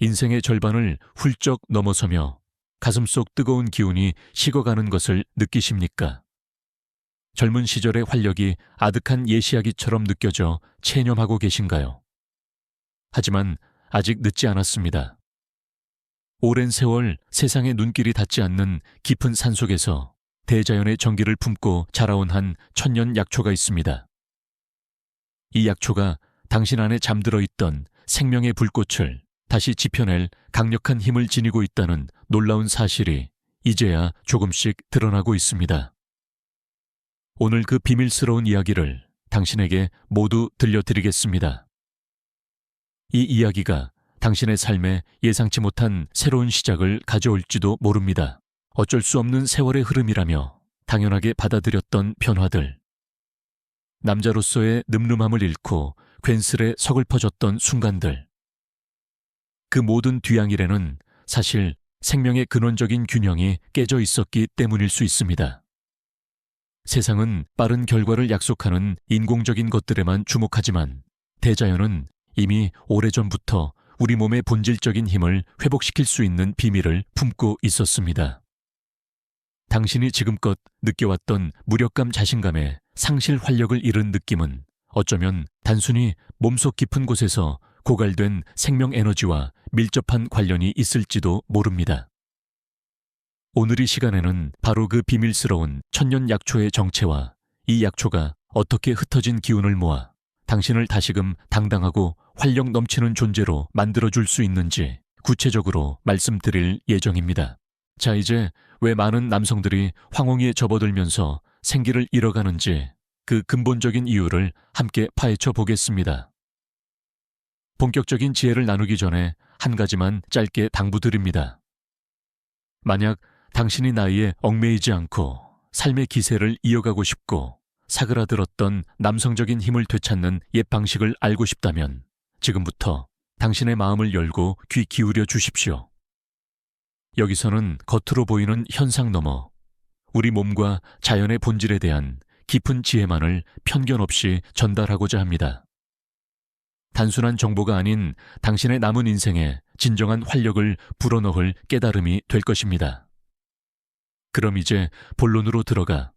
인생의 절반을 훌쩍 넘어서며 가슴속 뜨거운 기운이 식어가는 것을 느끼십니까? 젊은 시절의 활력이 아득한 예시야기처럼 느껴져 체념하고 계신가요? 하지만 아직 늦지 않았습니다. 오랜 세월 세상의 눈길이 닿지 않는 깊은 산속에서 대자연의 정기를 품고 자라온 한 천년 약초가 있습니다. 이 약초가 당신 안에 잠들어 있던 생명의 불꽃을 다시 지펴낼 강력한 힘을 지니고 있다는 놀라운 사실이 이제야 조금씩 드러나고 있습니다. 오늘 그 비밀스러운 이야기를 당신에게 모두 들려드리겠습니다. 이 이야기가 당신의 삶에 예상치 못한 새로운 시작을 가져올지도 모릅니다. 어쩔 수 없는 세월의 흐름이라며 당연하게 받아들였던 변화들. 남자로서의 늠름함을 잃고 괜스레 서글퍼졌던 순간들. 그 모든 뒤양일에는 사실 생명의 근원적인 균형이 깨져 있었기 때문일 수 있습니다. 세상은 빠른 결과를 약속하는 인공적인 것들에만 주목하지만 대자연은 이미 오래전부터 우리 몸의 본질적인 힘을 회복시킬 수 있는 비밀을 품고 있었습니다. 당신이 지금껏 느껴왔던 무력감 자신감에 상실 활력을 잃은 느낌은 어쩌면 단순히 몸속 깊은 곳에서 고갈된 생명 에너지와 밀접한 관련이 있을지도 모릅니다. 오늘 이 시간에는 바로 그 비밀스러운 천년 약초의 정체와 이 약초가 어떻게 흩어진 기운을 모아 당신을 다시금 당당하고 활력 넘치는 존재로 만들어줄 수 있는지 구체적으로 말씀드릴 예정입니다. 자, 이제 왜 많은 남성들이 황홍이에 접어들면서 생기를 잃어가는지 그 근본적인 이유를 함께 파헤쳐 보겠습니다. 본격적인 지혜를 나누기 전에 한 가지만 짧게 당부드립니다. 만약 당신이 나이에 얽매이지 않고 삶의 기세를 이어가고 싶고 사그라들었던 남성적인 힘을 되찾는 옛 방식을 알고 싶다면 지금부터 당신의 마음을 열고 귀 기울여 주십시오. 여기서는 겉으로 보이는 현상 넘어 우리 몸과 자연의 본질에 대한 깊은 지혜만을 편견 없이 전달하고자 합니다. 단순한 정보가 아닌 당신의 남은 인생에 진정한 활력을 불어넣을 깨달음이 될 것입니다. 그럼 이제 본론으로 들어가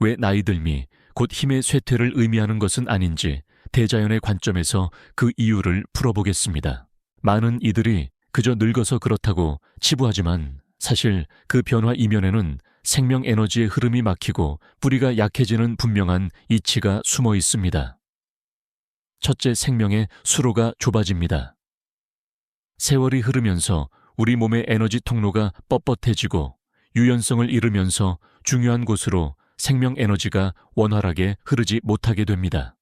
왜 나이 들미 곧 힘의 쇠퇴를 의미하는 것은 아닌지 대자연의 관점에서 그 이유를 풀어보겠습니다. 많은 이들이 그저 늙어서 그렇다고 치부하지만 사실 그 변화 이면에는 생명 에너지의 흐름이 막히고 뿌리가 약해지는 분명한 이치가 숨어 있습니다. 첫째 생명의 수로가 좁아집니다. 세월이 흐르면서 우리 몸의 에너지 통로가 뻣뻣해지고 유연성을 잃으면서 중요한 곳으로 생명 에너지가 원활하게 흐르지 못하게 됩니다.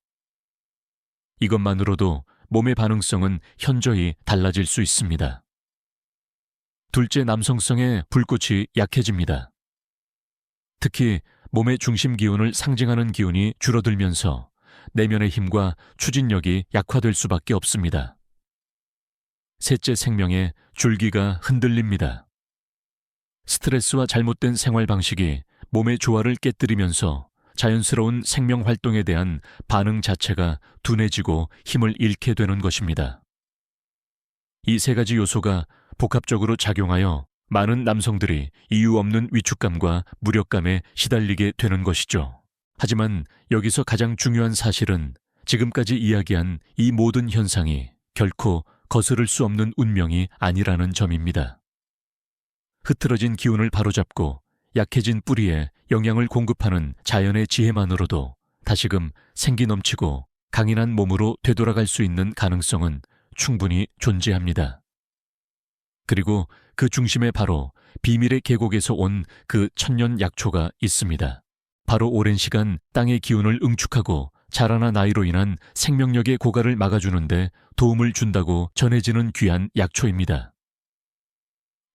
이것만으로도 몸의 반응성은 현저히 달라질 수 있습니다. 둘째 남성성의 불꽃이 약해집니다. 특히 몸의 중심 기운을 상징하는 기운이 줄어들면서 내면의 힘과 추진력이 약화될 수밖에 없습니다. 셋째 생명의 줄기가 흔들립니다. 스트레스와 잘못된 생활 방식이 몸의 조화를 깨뜨리면서 자연스러운 생명 활동에 대한 반응 자체가 둔해지고 힘을 잃게 되는 것입니다. 이 세 가지 요소가 복합적으로 작용하여 많은 남성들이 이유 없는 위축감과 무력감에 시달리게 되는 것이죠. 하지만 여기서 가장 중요한 사실은 지금까지 이야기한 이 모든 현상이 결코 거스를 수 없는 운명이 아니라는 점입니다. 흐트러진 기운을 바로잡고 약해진 뿌리에 영양을 공급하는 자연의 지혜만으로도 다시금 생기 넘치고 강인한 몸으로 되돌아갈 수 있는 가능성은 충분히 존재합니다. 그리고 그 중심에 바로 비밀의 계곡에서 온 그 천년 약초가 있습니다. 바로 오랜 시간 땅의 기운을 응축하고 자라나 나이로 인한 생명력의 고갈을 막아주는데 도움을 준다고 전해지는 귀한 약초입니다.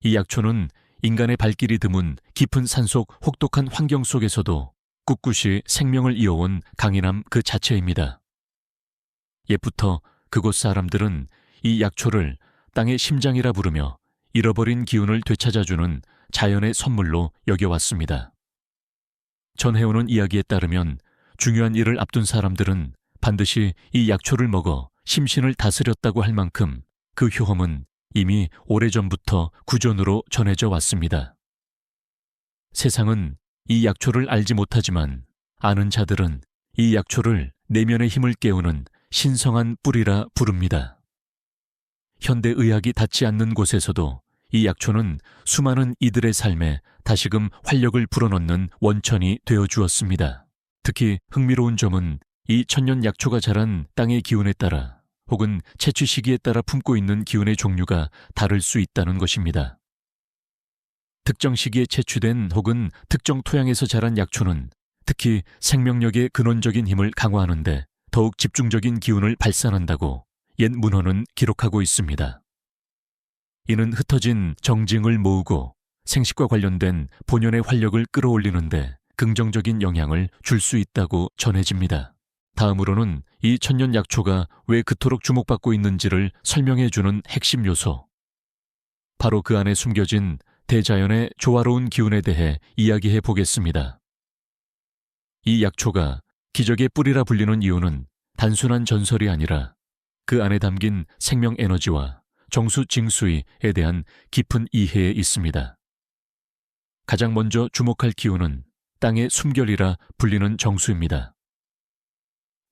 이 약초는 인간의 발길이 드문 깊은 산속 혹독한 환경 속에서도 꿋꿋이 생명을 이어온 강인함 그 자체입니다. 옛부터 그곳 사람들은 이 약초를 땅의 심장이라 부르며 잃어버린 기운을 되찾아주는 자연의 선물로 여겨왔습니다. 전해오는 이야기에 따르면 중요한 일을 앞둔 사람들은 반드시 이 약초를 먹어 심신을 다스렸다고 할 만큼 그 효험은 이미 오래전부터 구전으로 전해져 왔습니다. 세상은 이 약초를 알지 못하지만 아는 자들은 이 약초를 내면의 힘을 깨우는 신성한 뿌리라 부릅니다. 현대 의학이 닿지 않는 곳에서도 이 약초는 수많은 이들의 삶에 다시금 활력을 불어넣는 원천이 되어 주었습니다. 특히 흥미로운 점은 이 천년 약초가 자란 땅의 기운에 따라 혹은 채취 시기에 따라 품고 있는 기운의 종류가 다를 수 있다는 것입니다. 특정 시기에 채취된 혹은 특정 토양에서 자란 약초는 특히 생명력의 근원적인 힘을 강화하는데 더욱 집중적인 기운을 발산한다고 옛 문헌은 기록하고 있습니다. 이는 흩어진 정징을 모으고 생식과 관련된 본연의 활력을 끌어올리는데 긍정적인 영향을 줄 수 있다고 전해집니다. 다음으로는 이 천년 약초가 왜 그토록 주목받고 있는지를 설명해 주는 핵심 요소. 바로 그 안에 숨겨진 대자연의 조화로운 기운에 대해 이야기해 보겠습니다. 이 약초가 기적의 뿌리라 불리는 이유는 단순한 전설이 아니라 그 안에 담긴 생명 에너지와 정수 징수에 대한 깊은 이해에 있습니다. 가장 먼저 주목할 기운은 땅의 숨결이라 불리는 정수입니다.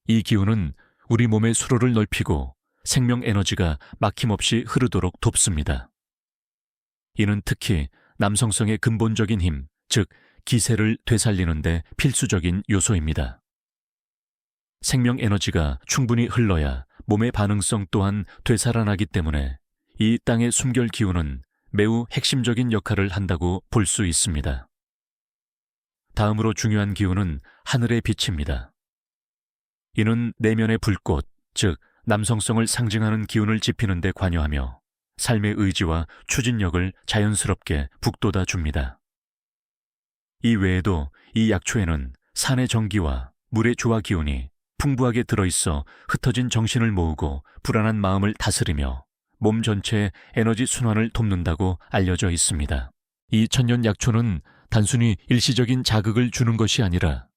이 기운은 우리 몸의 수로를 넓히고 생명 에너지가 막힘없이 흐르도록 돕습니다. 이는 특히 남성성의 근본적인 힘, 즉 기세를 되살리는데 필수적인 요소입니다. 생명 에너지가 충분히 흘러야 몸의 반응성 또한 되살아나기 때문에 이 땅의 숨결 기운은 매우 핵심적인 역할을 한다고 볼 수 있습니다. 다음으로 중요한 기운은 하늘의 빛입니다. 이는 내면의 불꽃, 즉 남성성을 상징하는 기운을 지피는 데 관여하며 삶의 의지와 추진력을 자연스럽게 북돋아 줍니다. 이 외에도 이 약초에는 산의 정기와 물의 조화 기운이 풍부하게 들어있어 흩어진 정신을 모으고 불안한 마음을 다스리며 몸 전체의 에너지 순환을 돕는다고 알려져 있습니다. 이 천년 약초는 단순히 일시적인 자극을 주는 것이 아니라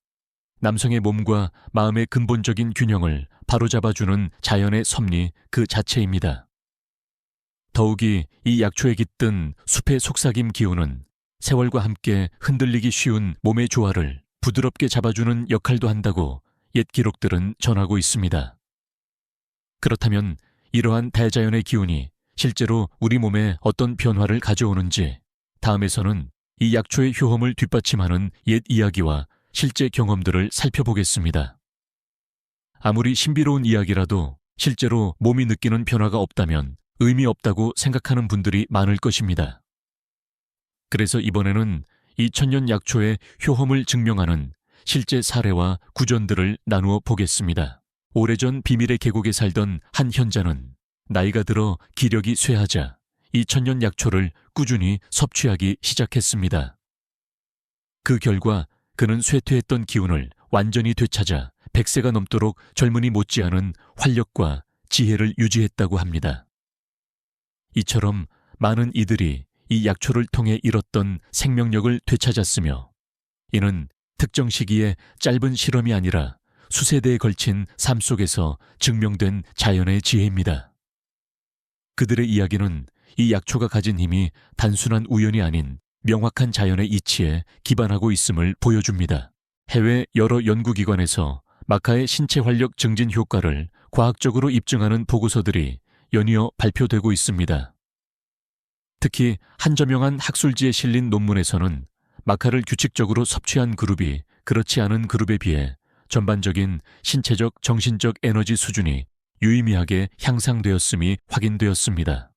남성의 몸과 마음의 근본적인 균형을 바로잡아주는 자연의 섭리 그 자체입니다. 더욱이 이 약초에 깃든 숲의 속삭임 기운은 세월과 함께 흔들리기 쉬운 몸의 조화를 부드럽게 잡아주는 역할도 한다고 옛 기록들은 전하고 있습니다. 그렇다면 이러한 대자연의 기운이 실제로 우리 몸에 어떤 변화를 가져오는지 다음에서는 이 약초의 효험을 뒷받침하는 옛 이야기와 실제 경험들을 살펴보겠습니다. 아무리 신비로운 이야기라도 실제로 몸이 느끼는 변화가 없다면 의미 없다고 생각하는 분들이 많을 것입니다. 그래서 이번에는 이 천년 약초의 효험을 증명하는 실제 사례와 구전들을 나누어 보겠습니다. 오래전 비밀의 계곡에 살던 한 현자는 나이가 들어 기력이 쇠하자 이 천년 약초를 꾸준히 섭취하기 시작했습니다. 그 결과 그는 쇠퇴했던 기운을 완전히 되찾아 100세가 넘도록 젊은이 못지않은 활력과 지혜를 유지했다고 합니다. 이처럼 많은 이들이 이 약초를 통해 잃었던 생명력을 되찾았으며 이는 특정 시기에 짧은 실험이 아니라 수세대에 걸친 삶 속에서 증명된 자연의 지혜입니다. 그들의 이야기는 이 약초가 가진 힘이 단순한 우연이 아닌 명확한 자연의 이치에 기반하고 있음을 보여줍니다. 해외 여러 연구기관에서 마카의 신체 활력 증진 효과를 과학적으로 입증하는 보고서들이 연이어 발표되고 있습니다. 특히 한저명한 학술지에 실린 논문에서는 마카를 규칙적으로 섭취한 그룹이 그렇지 않은 그룹에 비해 전반적인 신체적, 정신적 에너지 수준이 유의미하게 향상되었음이 확인되었습니다.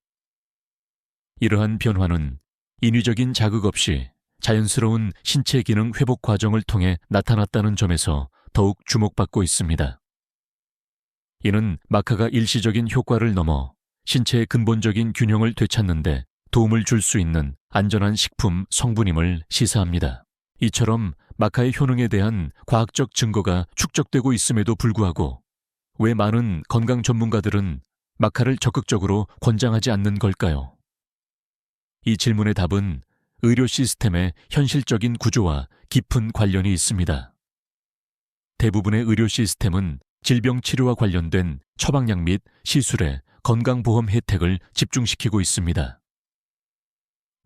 이러한 변화는 인위적인 자극 없이 자연스러운 신체 기능 회복 과정을 통해 나타났다는 점에서 더욱 주목받고 있습니다. 이는 마카가 일시적인 효과를 넘어 신체의 근본적인 균형을 되찾는데 도움을 줄 수 있는 안전한 식품 성분임을 시사합니다. 이처럼 마카의 효능에 대한 과학적 증거가 축적되고 있음에도 불구하고 왜 많은 건강 전문가들은 마카를 적극적으로 권장하지 않는 걸까요? 이 질문의 답은 의료 시스템의 현실적인 구조와 깊은 관련이 있습니다. 대부분의 의료 시스템은 질병 치료와 관련된 처방약 및 시술에 건강보험 혜택을 집중시키고 있습니다.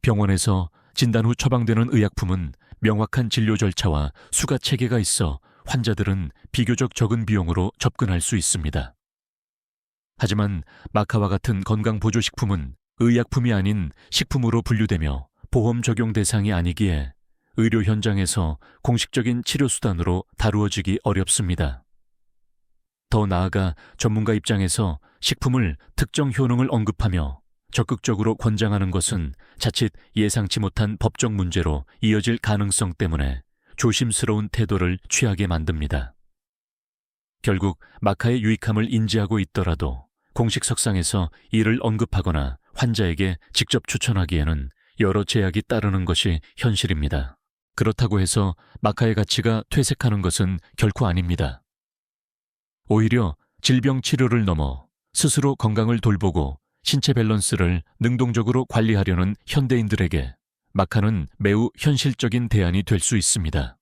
병원에서 진단 후 처방되는 의약품은 명확한 진료 절차와 수가 체계가 있어 환자들은 비교적 적은 비용으로 접근할 수 있습니다. 하지만 마카와 같은 건강보조식품은 의약품이 아닌 식품으로 분류되며 보험 적용 대상이 아니기에 의료 현장에서 공식적인 치료 수단으로 다루어지기 어렵습니다. 더 나아가 전문가 입장에서 식품을 특정 효능을 언급하며 적극적으로 권장하는 것은 자칫 예상치 못한 법적 문제로 이어질 가능성 때문에 조심스러운 태도를 취하게 만듭니다. 결국 마카의 유익함을 인지하고 있더라도 공식 석상에서 이를 언급하거나 환자에게 직접 추천하기에는 여러 제약이 따르는 것이 현실입니다. 그렇다고 해서 마카의 가치가 퇴색하는 것은 결코 아닙니다. 오히려 질병 치료를 넘어 스스로 건강을 돌보고 신체 밸런스를 능동적으로 관리하려는 현대인들에게 마카는 매우 현실적인 대안이 될 수 있습니다.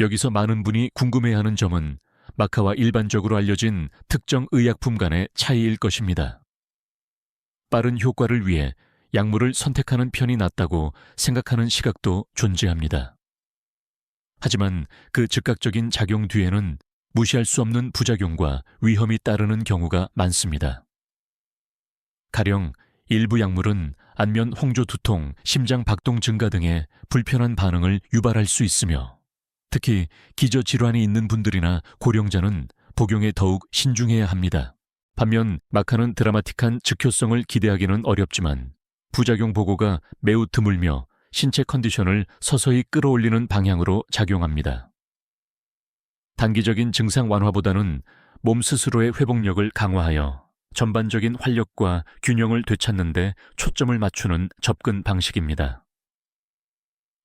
여기서 많은 분이 궁금해하는 점은 마카와 일반적으로 알려진 특정 의약품 간의 차이일 것입니다. 빠른 효과를 위해 약물을 선택하는 편이 낫다고 생각하는 시각도 존재합니다. 하지만 그 즉각적인 작용 뒤에는 무시할 수 없는 부작용과 위험이 따르는 경우가 많습니다. 가령 일부 약물은 안면 홍조 두통, 심장 박동 증가 등의 불편한 반응을 유발할 수 있으며 특히 기저 질환이 있는 분들이나 고령자는 복용에 더욱 신중해야 합니다. 반면 마카는 드라마틱한 즉효성을 기대하기는 어렵지만 부작용 보고가 매우 드물며 신체 컨디션을 서서히 끌어올리는 방향으로 작용합니다. 단기적인 증상 완화보다는 몸 스스로의 회복력을 강화하여 전반적인 활력과 균형을 되찾는데 초점을 맞추는 접근 방식입니다.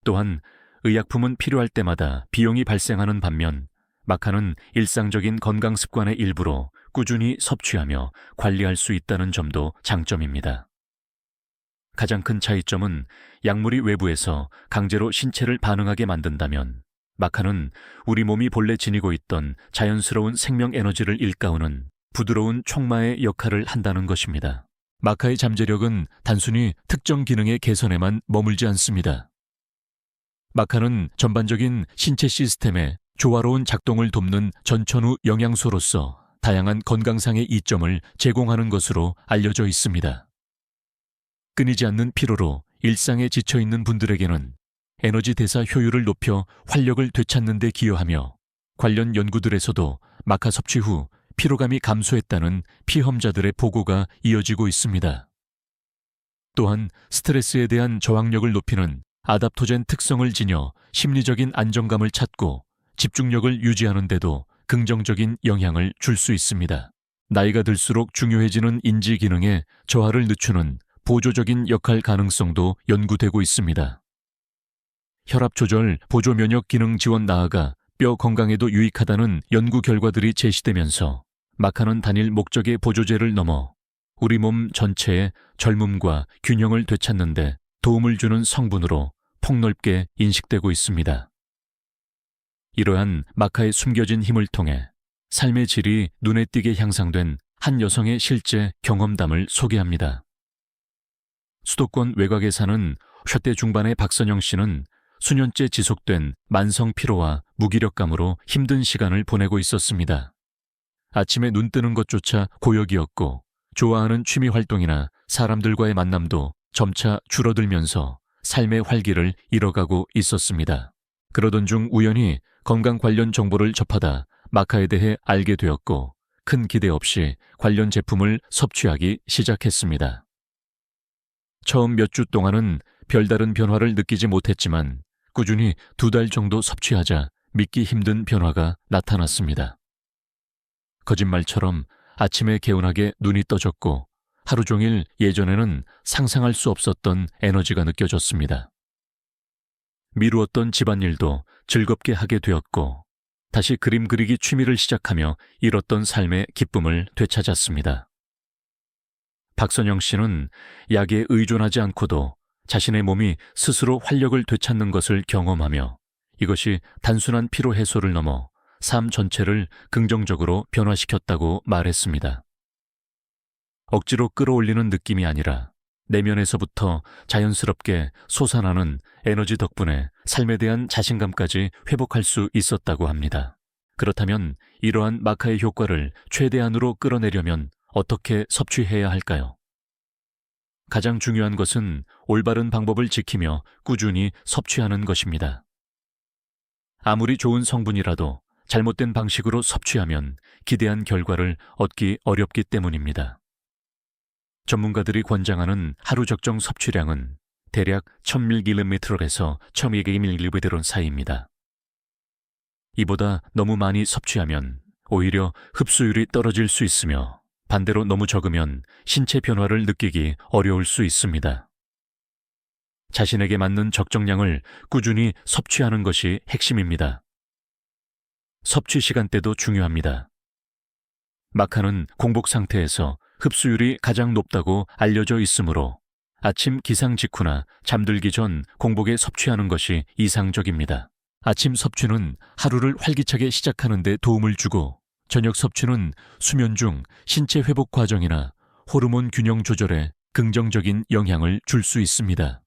또한 의약품은 필요할 때마다 비용이 발생하는 반면 마카는 일상적인 건강 습관의 일부로 꾸준히 섭취하며 관리할 수 있다는 점도 장점입니다. 가장 큰 차이점은 약물이 외부에서 강제로 신체를 반응하게 만든다면 마카는 우리 몸이 본래 지니고 있던 자연스러운 생명 에너지를 일깨우는 부드러운 촉마의 역할을 한다는 것입니다. 마카의 잠재력은 단순히 특정 기능의 개선에만 머물지 않습니다. 마카는 전반적인 신체 시스템의 조화로운 작동을 돕는 전천후 영양소로서 다양한 건강상의 이점을 제공하는 것으로 알려져 있습니다. 끊이지 않는 피로로 일상에 지쳐 있는 분들에게는 에너지 대사 효율을 높여 활력을 되찾는 데 기여하며 관련 연구들에서도 마카 섭취 후 피로감이 감소했다는 피험자들의 보고가 이어지고 있습니다. 또한 스트레스에 대한 저항력을 높이는 아답토젠 특성을 지녀 심리적인 안정감을 찾고 집중력을 유지하는 데도 긍정적인 영향을 줄 수 있습니다. 나이가 들수록 중요해지는 인지 기능에 저하를 늦추는 보조적인 역할 가능성도 연구되고 있습니다. 혈압 조절, 보조 면역 기능 지원 나아가 뼈 건강에도 유익하다는 연구 결과들이 제시되면서 마카는 단일 목적의 보조제를 넘어 우리 몸 전체의 젊음과 균형을 되찾는데 도움을 주는 성분으로 폭넓게 인식되고 있습니다. 이러한 마카의 숨겨진 힘을 통해 삶의 질이 눈에 띄게 향상된 한 여성의 실제 경험담을 소개합니다. 수도권 외곽에 사는 셔대 중반의 박선영 씨는 수년째 지속된 만성 피로와 무기력감으로 힘든 시간을 보내고 있었습니다. 아침에 눈 뜨는 것조차 고역이었고 좋아하는 취미 활동이나 사람들과의 만남도 점차 줄어들면서 삶의 활기를 잃어가고 있었습니다. 그러던 중 우연히 건강 관련 정보를 접하다 마카에 대해 알게 되었고 큰 기대 없이 관련 제품을 섭취하기 시작했습니다. 처음 몇 주 동안은 별다른 변화를 느끼지 못했지만 꾸준히 두 달 정도 섭취하자 믿기 힘든 변화가 나타났습니다. 거짓말처럼 아침에 개운하게 눈이 떠졌고 하루 종일 예전에는 상상할 수 없었던 에너지가 느껴졌습니다. 미루었던 집안일도 즐겁게 하게 되었고 다시 그림 그리기 취미를 시작하며 잃었던 삶의 기쁨을 되찾았습니다. 박선영 씨는 약에 의존하지 않고도 자신의 몸이 스스로 활력을 되찾는 것을 경험하며 이것이 단순한 피로 해소를 넘어 삶 전체를 긍정적으로 변화시켰다고 말했습니다. 억지로 끌어올리는 느낌이 아니라 내면에서부터 자연스럽게 솟아나는 에너지 덕분에 삶에 대한 자신감까지 회복할 수 있었다고 합니다. 그렇다면 이러한 마카의 효과를 최대한으로 끌어내려면 어떻게 섭취해야 할까요? 가장 중요한 것은 올바른 방법을 지키며 꾸준히 섭취하는 것입니다. 아무리 좋은 성분이라도 잘못된 방식으로 섭취하면 기대한 결과를 얻기 어렵기 때문입니다. 전문가들이 권장하는 하루 적정 섭취량은 대략 1000mg에서 1200mg 사이입니다. 이보다 너무 많이 섭취하면 오히려 흡수율이 떨어질 수 있으며 반대로 너무 적으면 신체 변화를 느끼기 어려울 수 있습니다. 자신에게 맞는 적정량을 꾸준히 섭취하는 것이 핵심입니다. 섭취 시간대도 중요합니다. 마카는 공복 상태에서 흡수율이 가장 높다고 알려져 있으므로 아침 기상 직후나 잠들기 전 공복에 섭취하는 것이 이상적입니다. 아침 섭취는 하루를 활기차게 시작하는 데 도움을 주고 저녁 섭취는 수면 중 신체 회복 과정이나 호르몬 균형 조절에 긍정적인 영향을 줄 수 있습니다.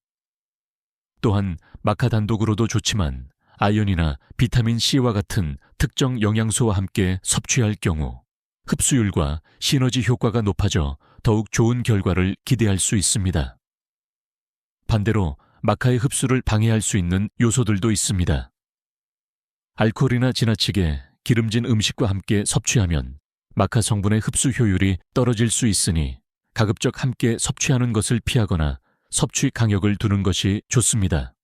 또한 마카 단독으로도 좋지만 아연이나 비타민 C와 같은 특정 영양소와 함께 섭취할 경우 흡수율과 시너지 효과가 높아져 더욱 좋은 결과를 기대할 수 있습니다. 반대로 마카의 흡수를 방해할 수 있는 요소들도 있습니다. 알코올이나 지나치게 기름진 음식과 함께 섭취하면 마카 성분의 흡수 효율이 떨어질 수 있으니 가급적 함께 섭취하는 것을 피하거나 섭취 강역을 두는 것이 좋습니다.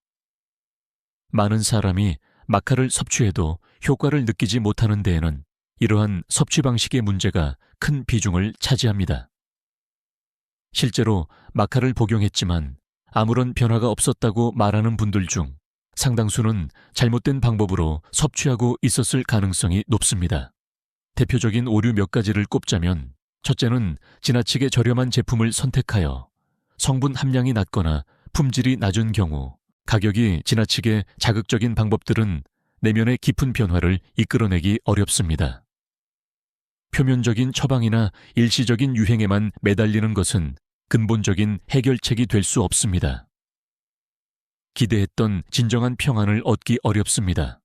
많은 사람이 마카를 섭취해도 효과를 느끼지 못하는 데에는 이러한 섭취 방식의 문제가 큰 비중을 차지합니다. 실제로 마카를 복용했지만 아무런 변화가 없었다고 말하는 분들 중 상당수는 잘못된 방법으로 섭취하고 있었을 가능성이 높습니다. 대표적인 오류 몇 가지를 꼽자면 첫째는 지나치게 저렴한 제품을 선택하여 성분 함량이 낮거나 품질이 낮은 경우 가격이 지나치게 자극적인 방법들은 내면의 깊은 변화를 이끌어내기 어렵습니다. 표면적인 처방이나 일시적인 유행에만 매달리는 것은 근본적인 해결책이 될 수 없습니다. 기대했던 진정한 평안을 얻기 어렵습니다.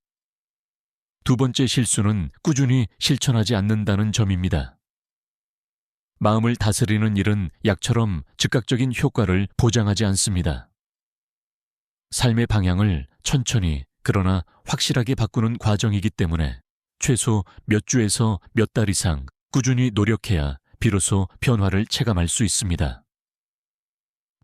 두 번째 실수는 꾸준히 실천하지 않는다는 점입니다. 마음을 다스리는 일은 약처럼 즉각적인 효과를 보장하지 않습니다. 삶의 방향을 천천히 그러나 확실하게 바꾸는 과정이기 때문에 최소 몇 주에서 몇 달 이상 꾸준히 노력해야 비로소 변화를 체감할 수 있습니다.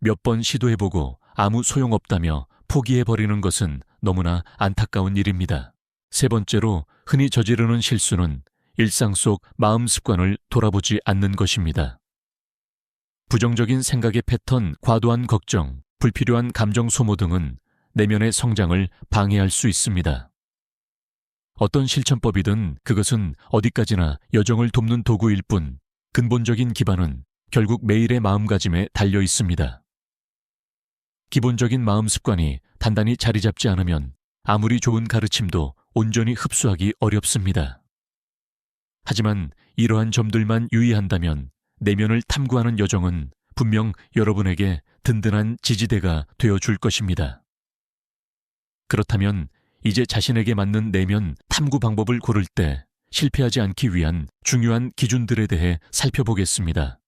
몇 번 시도해보고 아무 소용없다며 포기해버리는 것은 너무나 안타까운 일입니다. 세 번째로 흔히 저지르는 실수는 일상 속 마음 습관을 돌아보지 않는 것입니다. 부정적인 생각의 패턴, 과도한 걱정, 불필요한 감정 소모 등은 내면의 성장을 방해할 수 있습니다. 어떤 실천법이든 그것은 어디까지나 여정을 돕는 도구일 뿐 근본적인 기반은 결국 매일의 마음가짐에 달려 있습니다. 기본적인 마음 습관이 단단히 자리 잡지 않으면 아무리 좋은 가르침도 온전히 흡수하기 어렵습니다. 하지만 이러한 점들만 유의한다면 내면을 탐구하는 여정은 분명 여러분에게 든든한 지지대가 되어 줄 것입니다. 그렇다면 이제 자신에게 맞는 내면 탐구 방법을 고를 때 실패하지 않기 위한 중요한 기준들에 대해 살펴보겠습니다.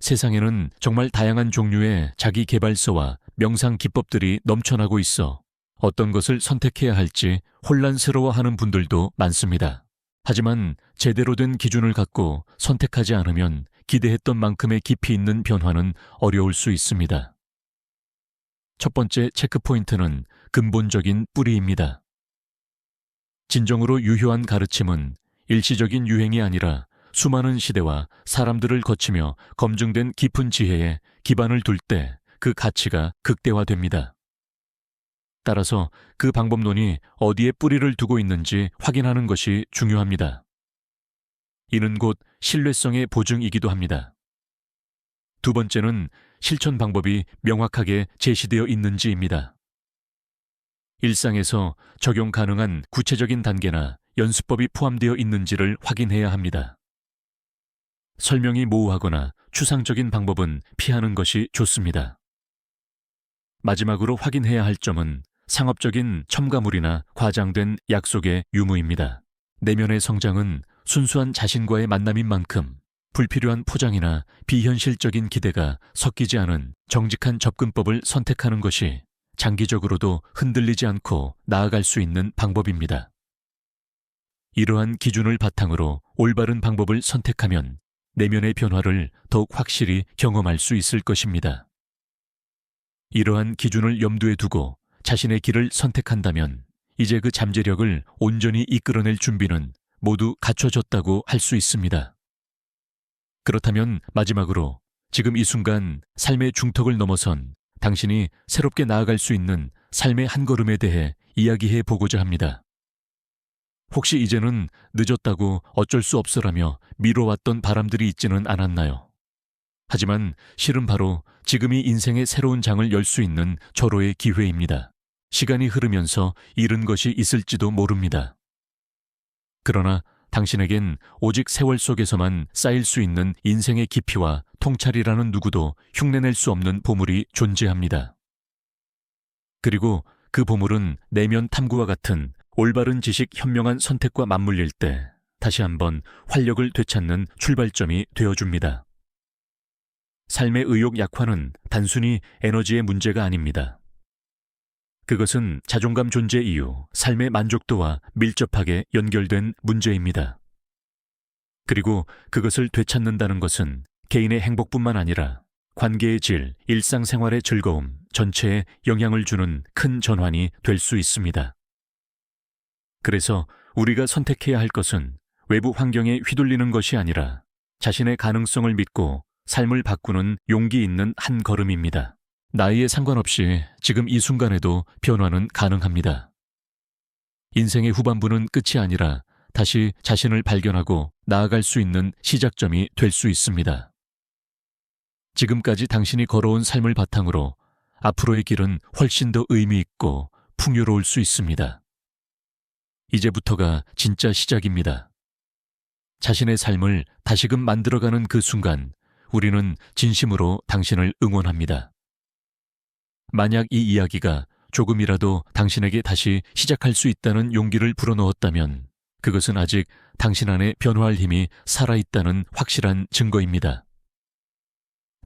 세상에는 정말 다양한 종류의 자기 개발서와 명상 기법들이 넘쳐나고 있어 어떤 것을 선택해야 할지 혼란스러워하는 분들도 많습니다. 하지만 제대로 된 기준을 갖고 선택하지 않으면 기대했던 만큼의 깊이 있는 변화는 어려울 수 있습니다. 첫 번째 체크포인트는 근본적인 뿌리입니다. 진정으로 유효한 가르침은 일시적인 유행이 아니라 수많은 시대와 사람들을 거치며 검증된 깊은 지혜에 기반을 둘 때 그 가치가 극대화됩니다. 따라서 그 방법론이 어디에 뿌리를 두고 있는지 확인하는 것이 중요합니다. 이는 곧 신뢰성의 보증이기도 합니다. 두 번째는 실천 방법이 명확하게 제시되어 있는지입니다. 일상에서 적용 가능한 구체적인 단계나 연습법이 포함되어 있는지를 확인해야 합니다. 설명이 모호하거나 추상적인 방법은 피하는 것이 좋습니다. 마지막으로 확인해야 할 점은 상업적인 첨가물이나 과장된 약속의 유무입니다. 내면의 성장은 순수한 자신과의 만남인 만큼 불필요한 포장이나 비현실적인 기대가 섞이지 않은 정직한 접근법을 선택하는 것이 장기적으로도 흔들리지 않고 나아갈 수 있는 방법입니다. 이러한 기준을 바탕으로 올바른 방법을 선택하면 내면의 변화를 더욱 확실히 경험할 수 있을 것입니다. 이러한 기준을 염두에 두고 자신의 길을 선택한다면 이제 그 잠재력을 온전히 이끌어낼 준비는 모두 갖춰졌다고 할 수 있습니다. 그렇다면 마지막으로 지금 이 순간 삶의 중턱을 넘어선 당신이 새롭게 나아갈 수 있는 삶의 한 걸음에 대해 이야기해 보고자 합니다. 혹시 이제는 늦었다고 어쩔 수 없어라며 미뤄왔던 바람들이 있지는 않았나요? 하지만 실은 바로 지금이 인생의 새로운 장을 열 수 있는 절호의 기회입니다. 시간이 흐르면서 잃은 것이 있을지도 모릅니다. 그러나 당신에겐 오직 세월 속에서만 쌓일 수 있는 인생의 깊이와 통찰이라는 누구도 흉내낼 수 없는 보물이 존재합니다. 그리고 그 보물은 내면 탐구와 같은 올바른 지식 현명한 선택과 맞물릴 때 다시 한번 활력을 되찾는 출발점이 되어줍니다. 삶의 의욕 약화는 단순히 에너지의 문제가 아닙니다. 그것은 자존감 존재 이유, 삶의 만족도와 밀접하게 연결된 문제입니다. 그리고 그것을 되찾는다는 것은 개인의 행복뿐만 아니라 관계의 질, 일상생활의 즐거움, 전체에 영향을 주는 큰 전환이 될 수 있습니다. 그래서 우리가 선택해야 할 것은 외부 환경에 휘둘리는 것이 아니라 자신의 가능성을 믿고 삶을 바꾸는 용기 있는 한 걸음입니다. 나이에 상관없이 지금 이 순간에도 변화는 가능합니다. 인생의 후반부는 끝이 아니라 다시 자신을 발견하고 나아갈 수 있는 시작점이 될 수 있습니다. 지금까지 당신이 걸어온 삶을 바탕으로 앞으로의 길은 훨씬 더 의미 있고 풍요로울 수 있습니다. 이제부터가 진짜 시작입니다. 자신의 삶을 다시금 만들어가는 그 순간 우리는 진심으로 당신을 응원합니다. 만약 이 이야기가 조금이라도 당신에게 다시 시작할 수 있다는 용기를 불어넣었다면 그것은 아직 당신 안에 변화할 힘이 살아있다는 확실한 증거입니다.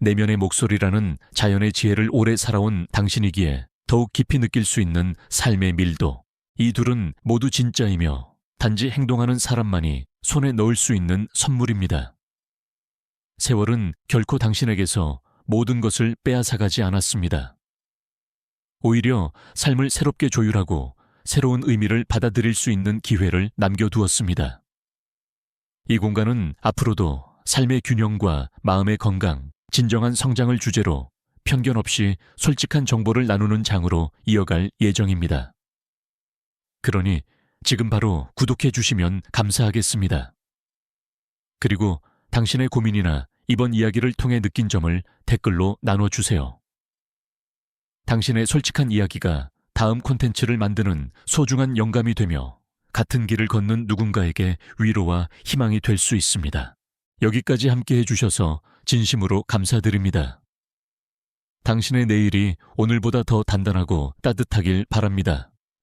내면의 목소리라는 자연의 지혜를 오래 살아온 당신이기에 더욱 깊이 느낄 수 있는 삶의 밀도. 이 둘은 모두 진짜이며 단지 행동하는 사람만이 손에 넣을 수 있는 선물입니다. 세월은 결코 당신에게서 모든 것을 빼앗아가지 않았습니다. 오히려 삶을 새롭게 조율하고 새로운 의미를 받아들일 수 있는 기회를 남겨두었습니다. 이 공간은 앞으로도 삶의 균형과 마음의 건강, 진정한 성장을 주제로 편견 없이 솔직한 정보를 나누는 장으로 이어갈 예정입니다. 그러니 지금 바로 구독해 주시면 감사하겠습니다. 그리고 당신의 고민이나 이번 이야기를 통해 느낀 점을 댓글로 나눠주세요. 당신의 솔직한 이야기가 다음 콘텐츠를 만드는 소중한 영감이 되며 같은 길을 걷는 누군가에게 위로와 희망이 될 수 있습니다. 여기까지 함께 해주셔서 진심으로 감사드립니다. 당신의 내일이 오늘보다 더 단단하고 따뜻하길 바랍니다.